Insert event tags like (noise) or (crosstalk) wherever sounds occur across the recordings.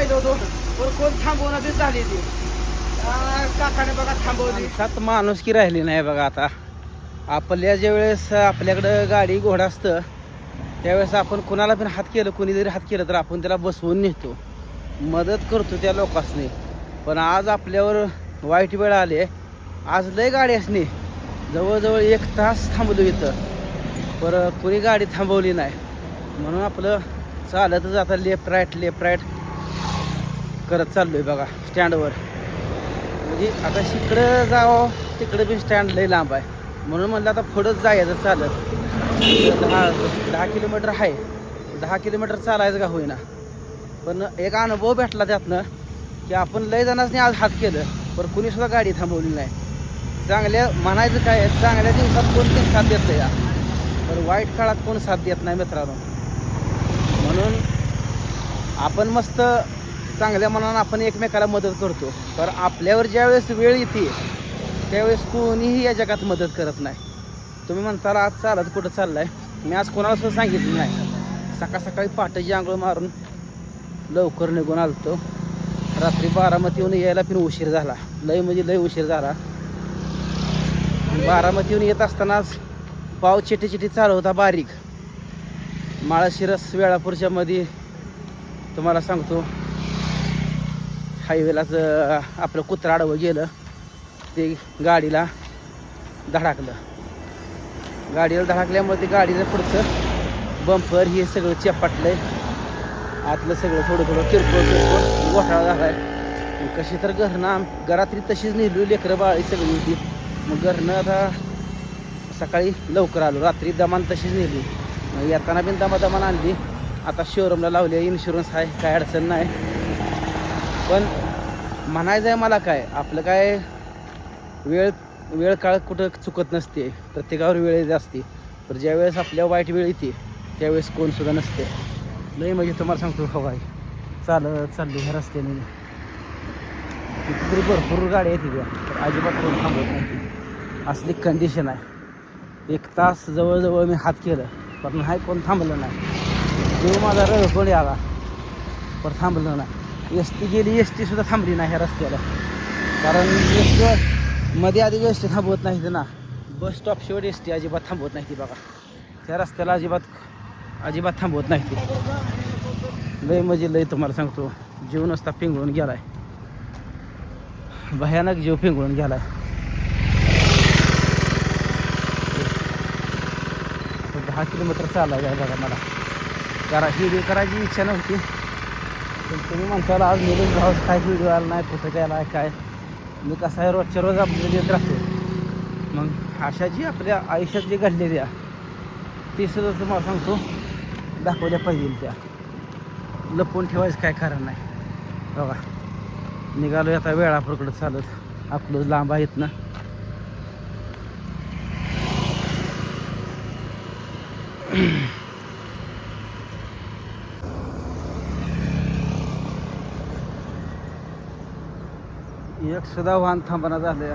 पाहिजे होतो. पण कोण थांबवून ते झाली ती. काकाने बघा थांबवली. सात माणूस की राहिली नाही बघा आता. आपल्या ज्या वेळेस आपल्याकडं गाडी घोडा असतं त्यावेळेस आपण कुणाला पण हात केलं कुणी जरी हात केलं तर आपण त्याला बसवून नेतो. मदत करतो त्या लोकांसनी. पण आज आपल्यावर वाईट वेळ आले आज लय गाडी असणे जवळजवळ एक तास थांबलो इथं. पर कुणी गाडी थांबवली नाही. म्हणून आपलं चालतच आता लेफ्ट राईट लेफ्ट राईट. करत चाललोय बघा स्टँडवर. म्हणजे आता शिकडं जावं तिकडं बी स्टँड लय लांब आहे. म्हणून म्हणलं आता पुढंच जायचं चालत. दहा दहा किलोमीटर आहे. दहा किलोमीटर चालायचं का होईना. पण एक अनुभव भेटला त्यातनं की आपण लय जणांनी आज हात केलं पण कुणीसुद्धा गाडी थांबवली नाही. चांगल्या म्हणायचं काय चांगल्या दिवसात कोणतीच साथ साथ देतं या. पण वाईट काळात कोण साथ देत नाही मित्रांनो. म्हणून आपण मस्त चांगल्या मनानं आपण एकमेकाला मदत करतो. तर आपल्यावर ज्यावेळेस वेळ येते त्यावेळेस कोणीही या जगात मदत करत नाही. तुम्ही म्हणताल आज चालत कुठं चाललाय? मी आज कोणाला सुद्धा सांगितलं नाही. सकाळ सकाळी पहाटेची आंघोळ मारून लवकर निघून आलतो. रात्री बारामती येऊन यायला पण उशीर झाला. लय म्हणजे लय उशीर झाला. बारामती येऊन येत असतानाच पाव चिटी चिटी चालू होता बारीक. माळशिरस वेळापूरच्या मध्ये तुम्हाला सांगतो हायवेलाच आपलं कुत्रा आडवं गेलं. ते गाडीला धडाकलं. गाडीला धडाकल्यामुळे ते गाडीचं पुढचं बंपर हे सगळं चपाटलंय. आतलं सगळं थोडं थोडं किरकोळ किरकोळ घोटाळा झाला आहे कशी तर घरनं आम घरातली तशीच नेली लेकरं बाळी सगळी होती. मग घरनं आता सकाळी लवकर आलो रात्री दमान तशीच नेली. मग येताना बिन दमा दमान आणली. आता शोरूमला लावली इन्शुरन्स आहे काय अडचण नाही. पण म्हणायचं आहे मला काय आपलं काय वेळ वेळ काळ कुठं चुकत नसते प्रत्येकावर वेळ येत असते तर ज्यावेळेस आपल्या वाईट वेळ येते त्यावेळेस कोण सुद्धा नसते. लई म्हणजे तुम्हाला सांगतो हो काय चालत चालली ह्या रस्त्याने. कितीतरी भरपूर गाडी आहे तिथे तर अजिबात कोण थांबत नाही. असली कंडिशन आहे. एक तास जवळजवळ मी हात केलं पण नाही कोण थांबलं नाही. देव माझा रडपण आला पण थांबलं नाही. एस टी गेली एस टीसुद्धा थांबली नाही ह्या रस्त्याला. कारण एस टी मध्ये आधी एस टी थांबवत नाही ना. बस स्टॉप शेवट एस टी अजिबात थांबवत नाही ती बघा. त्या रस्त्याला अजिबात अजिबात थांबवत नाही ती. लय म्हणजे लय तुम्हाला सांगतो जीव नुसता पिंगळून गेलाय. भयानक जीव पिंगळून गेलाय. आहे दहा किलोमीटर चालला आहे बघा मला. करा ही करायची इच्छा नव्हती. पण तुम्ही म्हणताल आज निलेश भाऊ काय व्हिडिओ आला नाही कुठं काय आहे काय? मी कसं आहे रोजच्या रोज आपल्याला देत राहतो. मग अशा जी आपल्या आयुष्यात जी घडलेली आहे ती सुद्धा तुम्हाला सांगतो दाखवल्या पाहिजे त्या. लपवून ठेवायचं काय कारण नाही. बघा निघालो आता वेळापूरकडं चालत. आपलं लांब आहेत ना. (clears throat) एक सुद्धा वाहन थांबना झालं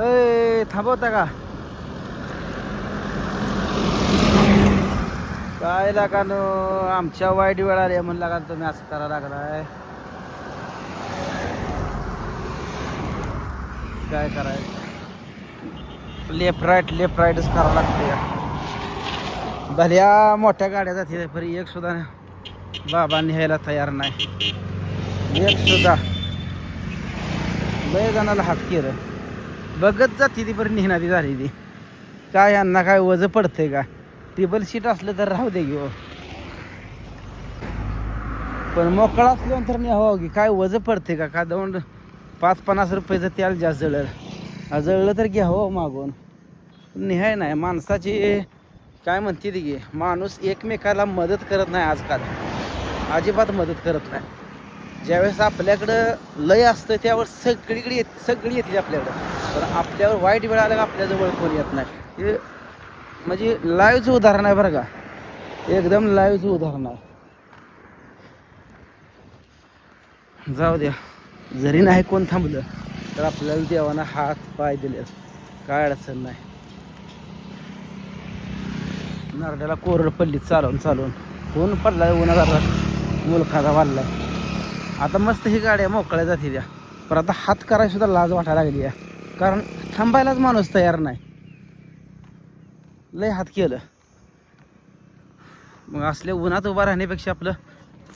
ए थांबवता का? काय लागा आमच्या वाईट वेळ आली म्हणून लागा तुम्ही असं करा लागलाय. काय करायचं? लेफ्ट राईट लेफ्ट राईटच करावं लागतं भल्या मोठ्या गाड्या जातील पण एक सुद्धा बाबा न्यायला तयार नाही. एक सुद्धा. लय जणाला हात केलं. बघत जाते ती बरं निघणारी झाली ती काय यांना काय वज पडतंय का? टेबल सीट असलं तर राहू दे घेऊ पण मोकळा असल्यानंतर न्यावं की काय वज पडते का? का दोन पाच पन्नास रुपयाचं त्याला जास्त जळलं. जळलं तर घ्यावं हो मागून. निहाय नाही. माणसाची काय म्हणते ती माणूस एकमेकाला मदत करत नाही आजकाल. अजिबात मदत करत नाही. ज्यावेळेस आपल्याकडं लय असतं त्यावर सगळीकडे येत सगळी येते आपल्याकडं. पण आपल्यावर वाईट वेळ आला का आपल्याजवळ कोण येत नाही. हे म्हणजे लाईव्हचं उदाहरण आहे बरं का. एकदम लाईव्हचं उदाहरण आहे. जाऊ द्या. जरी नाही कोण थांबलं तर आपल्याला देवानं हात पाय दिले काय अडचण नाही. नरड्याला कोरड पडली चालवून चालवून कोण पडला उन्हा मुलखाचा वाढलाय. आता मस्त ही गाड्या मोकळ्या जाते त्या पण आता हात करायला सुद्धा लाज वाटायला लागली आहे. कारण थांबायलाच माणूस तयार नाही. लय हात केलं. मग असल्या उन्हात उभा राहण्यापेक्षा आपलं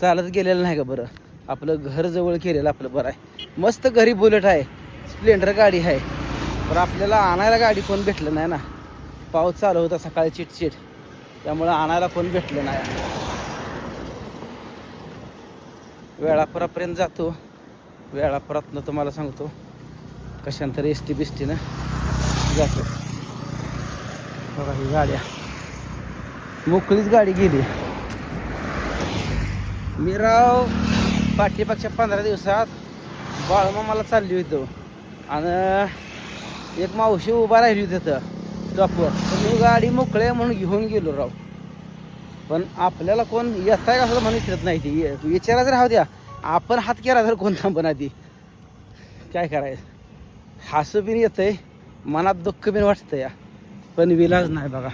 चालत गेलेलं नाही का बरं. आपलं घर जवळ केलेलं आपलं बरं आहे. मस्त घरी बुलेट आहे स्प्लेंडर गाडी आहे. पण आपल्याला आणायला गाडी कोण भेटलं नाही ना. पाऊस चालू होता सकाळी चिटचिट. त्यामुळं आणायला कोण भेटलं नाही. वेळापुरापर्यंत जातो. वेळापुरातनं तुम्हाला सांगतो कशानंतर एस टी बिस्टीनं जातो. बघा ही गाड्या. मोकळीच गाडी गेली. मी राव पाठीपेक्षा पंधरा दिवसात बाळमामाला चालली होतो आणि एक मावशी उभा राहिली होती तिथं स्टॉपवर मी गाडी मोकळे आहे म्हणून घेऊन गेलो राव. पण आपल्याला कोण येत आहे का असं म्हणू विचारत नाही ती. विचारायचं राहू द्या. आपण हात केला तर कोण थांबणार ती? काय करायचं? हसू बिन येतंय मनात दुःख बिन वाटतं या. पण विलाज नाही बघा.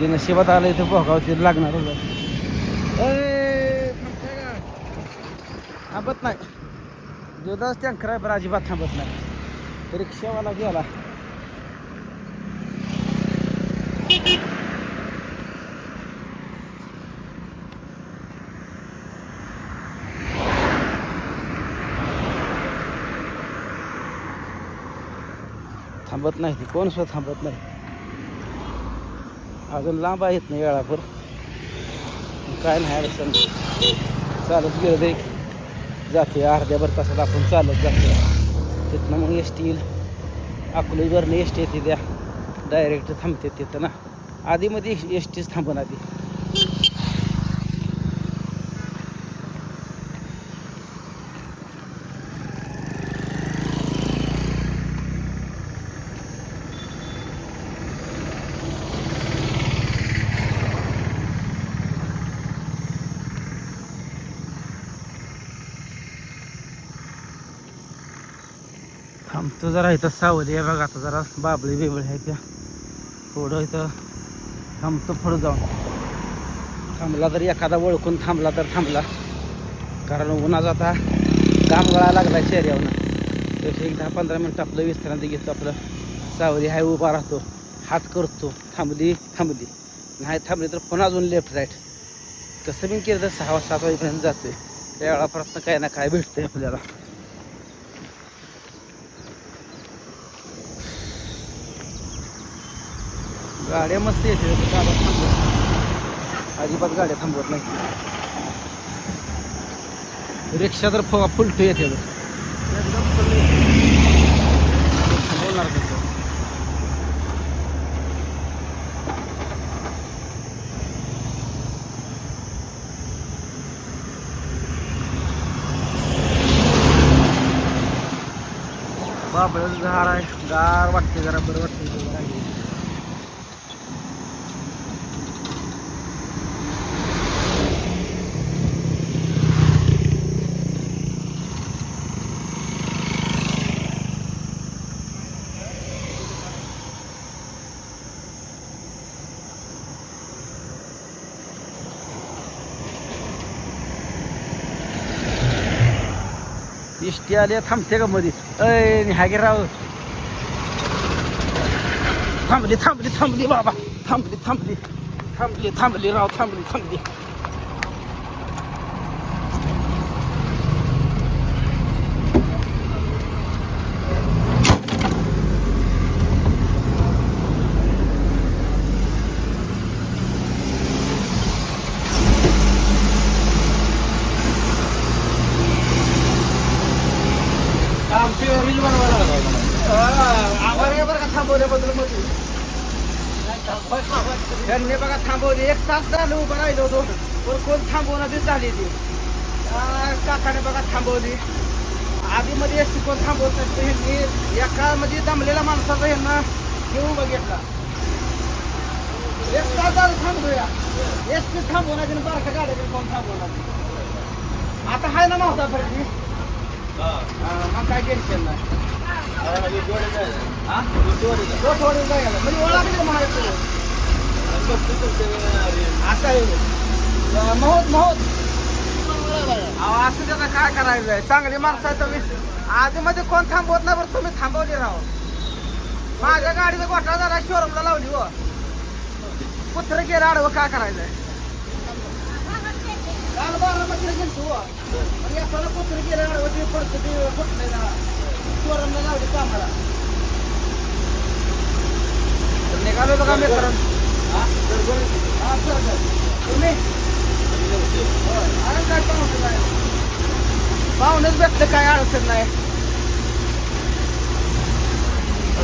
जे नशिबात आलं ते भोगाव ते लागणार थांबत नाही. दुधाच टँकर आहे बरं अजिबात थांबत नाही. रिक्षावाला गेला. थांबत नाही ती कोण सुद्धा थांबत नाही. अजून लांब आहेत ना वेळापूर काय नाही अडचण. चालत गेलं दे जाते अर्ध्याभर तासात आपण चालत जातो. तिथनं मग एस टी येईल. अकोलेवरनं एस टी येते द्या डायरेक्ट थांबते तिथं ना. आधीमध्ये एस टीच थांबून आधी. आमचं जरा इथं सावली आहे बघा आता जरा बाबळी बिबळी आहे त्या. थोडं इथं थांबतो पुढं जाऊन. थांबला तर एखादा ओळखून थांबला तर थांबला. कारण उन्हाचा आता काम गळा लागला चेहऱ्यावरनं त्यापेक्षा एक दहा पंधरा मिनटं आपलं विश्रांती घेतो आपलं सावली आहे उभा राहतो. हात करतो. थांबली थांबली. नाही थांबली तर पुन्हा अजून लेफ्ट राईट कसं बी केलं तर सहा सात वाजेपर्यंत जातोय. त्या वेळापर्यंत काय ना काय भेटतंय आपल्याला. गाड्या मस्त येते अजिबात गाड्या थांबवत नाही. रिक्षा तर फ फुलटू येते थांबवणार कसं झाड आहे. गार वाटते जरा बरं वाटते जरा गाडी. इष्टी आली आहे, थांबते का मध्ये अय निहागे राव. थांबली थांबली थांबली बाबा. थांबली थांबली. थांबली थांबली राव थांबली थांबली आमची रील बनवायला आभार बरं का थांबवल्याबद्दलमध्ये त्यांनी बघा थांबवली एक तास झालं उभं राहिलो होतो. पण कोण थांबवण्यातच झाली ती. काकाने बघा थांबवली. आधीमध्ये एस टी कोण थांबवत नाही तर ह्यांनी एका म्हणजे दमलेल्या माणसाचा ह्यांना घेऊन बघितला एक तास झालं थांबूया एस टी थांबवण्याची आणि बारक्या गाड्या कोण थांबवणार? आता आहे ना नव्हता फरकी मग काय टेन्शन नाही. हा? जायला. म्हणजे ओळखले महाराष्ट्र असं आहे अं, महोत महोत अहो, असं त्याचं काय करायचं आहे चांगली माणसं आहे तुम्ही आधी मध्ये कोण थांबवत नाही बरं तुम्ही थांबवली राव माझ्या गाडीचा गोठा झाला शोरूमला लावली हो कुत्र गेलं आडवं काय करायचंय काल बारामतीला गेलतो हो. आणि एकाला कुत्र गेलं आडवं ते पडतं ते फुटलंय ना शोरूमला लावली कामाला तर निघालो बघा मित्रांनो हा काय भेटलं काय अडचण नाही.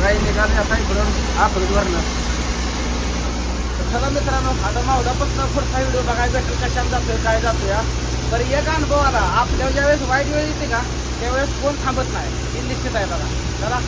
काही निघाले आता इकडून आपण भरणार चला मित्रांनो आता मावदापासून पुढचा व्हिडिओ बघायला की कशात जातोय काय जातोय तर एक अनुभव आला आपल्या ज्यावेळेस वाईट वेळ येते का त्यावेळेस कोण थांबत नाही हे निश्चित आहे बघा. चला.